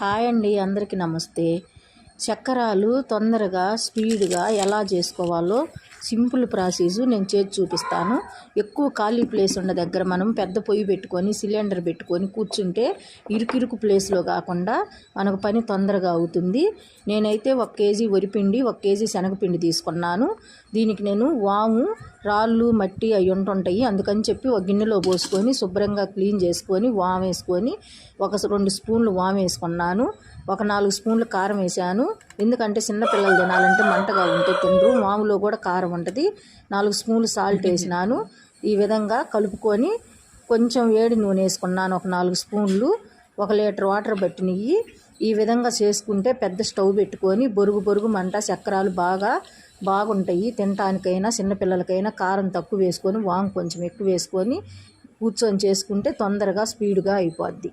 Hi అండి అందరికీ నమస్తే. చక్కెరాలు తొందరగా స్పీడ్గా ఎలా చేసుకోవాలో సింపుల్ ప్రాసెస్ నేను చేసి చూపిస్తాను. ఎక్కువ ఖాళీ ప్లేస్ ఉన్న దగ్గర మనం పెద్ద పొయ్యి పెట్టుకొని సిలిండర్ పెట్టుకొని కూర్చుంటే ఇరుకిరుకు ప్లేస్లో కాకుండా మనకు పని తొందరగా అవుతుంది. నేనైతే ఒక కేజీ వరిపిండి ఒక కేజీ శనగపిండి తీసుకున్నాను. దీనికి నేను వాము రాళ్ళు మట్టి అవి ఉంటుంటాయి. అందుకని చెప్పి ఒక గిన్నెలో పోసుకొని శుభ్రంగా క్లీన్ చేసుకొని వాము వేసుకొని ఒక రెండు స్పూన్లు వాము వేసుకున్నాను. ఒక నాలుగు స్పూన్లు కారం వేసాను. ఎందుకంటే చిన్నపిల్లలు తినాలంటే మంటగా ఉంటే తినరు. వాములో కూడా కారం ఉంటుంది. నాలుగు స్పూన్లు సాల్ట్ వేసినాను. ఈ విధంగా కలుపుకొని కొంచెం వేడి నూనె వేసుకున్నాను. ఒక నాలుగు స్పూన్లు. ఒక లీటర్ వాటర్ పట్టినవి ఈ విధంగా చేసుకుంటే పెద్ద స్టవ్ పెట్టుకొని బొరుగు బొరుగు మంట చక్రాలు బాగా బాగుంటాయి. తినటానికైనా చిన్నపిల్లలకైనా కారం తక్కువ వేసుకొని వాంగ్ కొంచెం ఎక్కువ వేసుకొని కూర్చొని చేసుకుంటే తొందరగా స్పీడ్గా అయిపోద్ది.